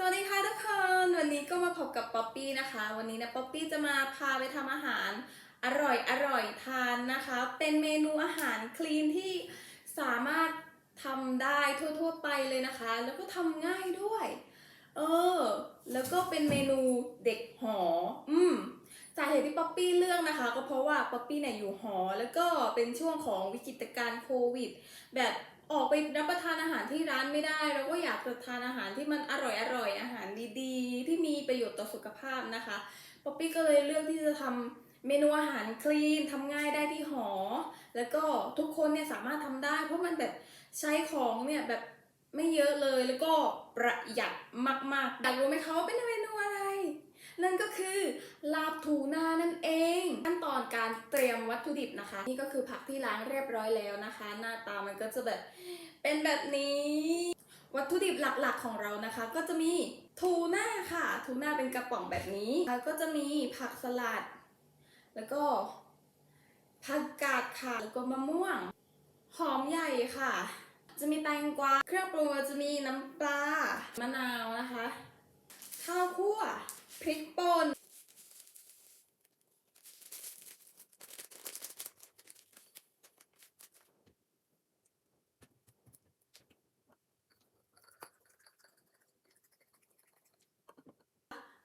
สวัสดีค่ะทุกคนวันนี้ก็มาพบกับป๊อปปี้นะคะ วันนี้นะป๊อปปี้จะมาพาไปทำอาหารอร่อยอร่อยทานนะคะ เป็นเมนูอาหารคลีนที่สามารถทำได้ทั่วๆไปเลยนะคะ แล้วก็ทำง่ายด้วย เออ แล้วก็เป็นเมนูเด็กหอ อืมสาเหตุที่ป๊อปปี้เลือกนะคะ ก็เพราะว่าป๊อปปี้เนี่ยอยู่หอ แล้วก็เป็นช่วงของวิกฤตการณ์โควิด แบบ ออกไปรับประทานอาหารที่ร้านไม่ได้ เราก็อยากจะทานอาหารที่มันอร่อยอร่อยอาหารดีๆ ที่มีประโยชน์ต่อสุขภาพนะคะป๊อปปี้ก็เลยเลือกที่จะทำเมนูอาหารคลีนทำง่ายได้ที่หอ แล้วก็ทุกคนเนี่ยสามารถทำได้ เพราะมันแบบใช้ของเนี่ยแบบไม่เยอะเลยแล้วก็ประหยัดมากๆอยากรู้ไหมคะว่าเป็นเมนูอะไร นั่นก็คือลาบทูนานั่นเอง ขั้นตอนการเตรียมวัตถุดิบนะคะ นี่ก็คือผักที่ล้างเรียบร้อยแล้วนะคะ หน้าตามันก็จะแบบเป็นแบบนี้ วัตถุดิบหลักๆของเรานะคะ ก็จะมีทูน่าค่ะทูน่าเป็นกระป๋องแบบนี้แล้วก็จะมีผักสลัด แล้วก็ผักกาดค่ะ แล้วก็มะม่วง หอมใหญ่ค่ะ จะมีแตงกวา เครื่องปรุงจะมีน้ำปลามะนาวนะคะ ข้าวคั่ว พริกป่น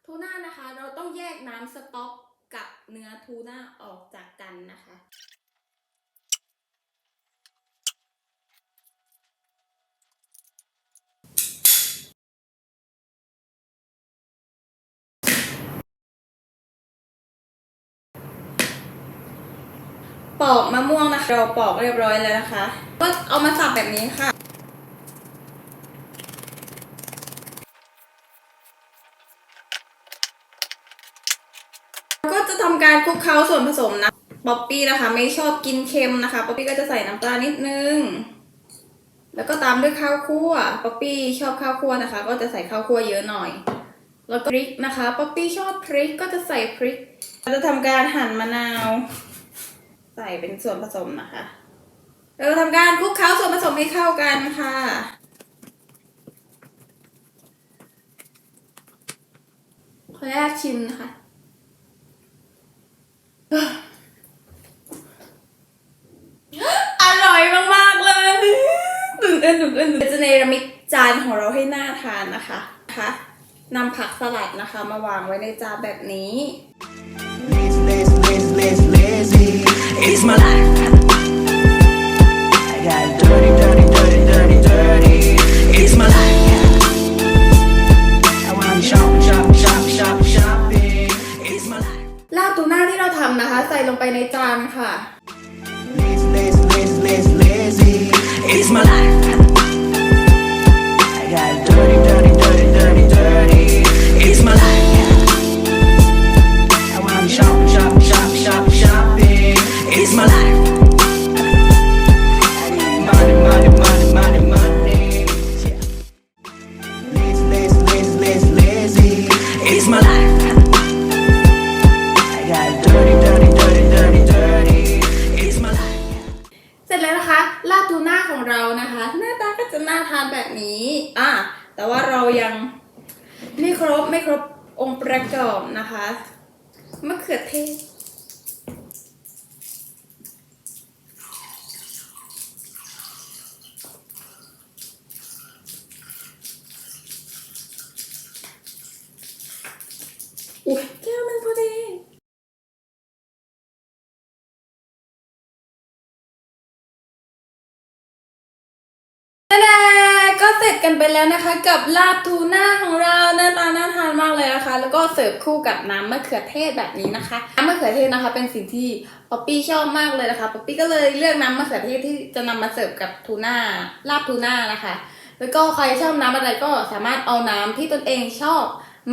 ทูน่านะคะ เราต้องแยกน้ำสต๊อกกับเนื้อทูน่าออกจากกันนะคะ ปอกมะม่วงนะคะ เราปอกเรียบร้อยแล้วนะคะ ก็เอามาสับแบบนี้ค่ะก็จะทำการคลุกเคล้าส่วนผสมนะป๊อปปี้นะคะ ไม่ชอบกินเค็มนะคะป๊อปปี้ก็จะใส่น้ำปลานิดนึง แล้วก็ตามด้วยข้าวคั่วป๊อปปี้ชอบข้าวคั่วนะคะ ก็จะใส่ข้าวคั่วเยอะหน่อย แล้วก็พริกนะคะป๊อปปี้ชอบพริกก็จะใส่พริกเราจะทำการหั่นมะนาว ใส่เป็นส่วนผสมนะคะ เราทำการคลุกเคล้าส่วนผสมให้เข้ากันค่ะขออนุญาตชิมนะคะอร่อยมากๆเลยตื่นเต้นตื่นเต้นเต้นจะเนรมิตจานของเราให้หน่าทานนะคะนะคะนำผักสลัดนะคะมาวางไว้ในจานแบบนี้ lazy, lazy, lazy, lazy. It's my life. I got dirty, dirty, dirty, dirty, dirty. It's my life. I wanna shop, shop, shop, shop, shopping. It's my life. ลาบทูน่าที่เราทำนะคะ ใส่ลงไปในจานค่ะ Lazy, lazy, lazy, lazy, lazy. It's my life. ครบองค์ประกอบนะคะมะเขือเทศอุ้ยแก้วมันพอดี กันไปแล้วนะคะ กับลาบทูน่าของเราหน้าตาน่าทานมากเลยนะคะ แล้วก็เสิร์ฟคู่กับน้ำมะเขือเทศแบบนี้นะคะน้ำมะเขือเทศนะคะ เป็นสิ่งที่ป๊อปปี้ชอบมากเลยนะคะป๊อปปี้ก็เลยเลือกน้ำมะเขือเทศที่จะนำมาเสิร์ฟกับทูน่าลาบทูน่านะคะ แล้วก็ใครชอบน้ำอะไรก็สามารถเอาน้ำที่ตนเองชอบ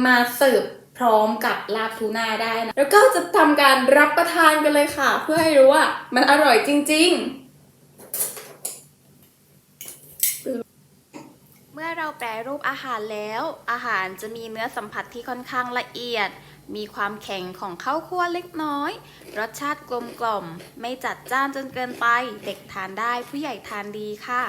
มาเสิร์ฟพร้อมกับลาบทูน่าได้นะแล้วก็จะทำการรับประทานกันเลยค่ะ เพื่อให้รู้ว่ามันอร่อยจริง ๆ มื่อเราแปรรูปอาหารแล้ว อาหารจะมีเนื้อสัมผัสที่ค่อนข้างละเอียด มีความแข็งของข้าวคั่วเล็กน้อย รสชาติกลมกล่อม ไม่จัดจ้านจนเกินไป เด็กทานได้ผู้ใหญ่ทานดีค่ะ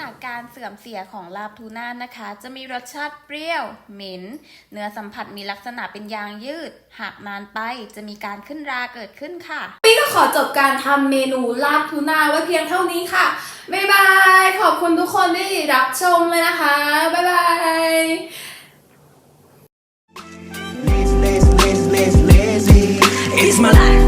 ณะการเสื่อมเสียของลาบทูน่านะคะ จะมีรสชาติเปรี้ยว เหม็น เนื้อสัมผัสมีลักษณะเป็นยางยืด หากนานไปจะมีการขึ้นราเกิดขึ้นค่ะปี้ก็ขอจบการทำเมนูลาบทูน่าไว้เพียงเท่านี้ค่ะ บ๊ายบาย ขอบคุณทุกคนที่รับชมเลยนะคะ บ๊ายบาย Lazy, lazy, lazy, lazy. It's my life.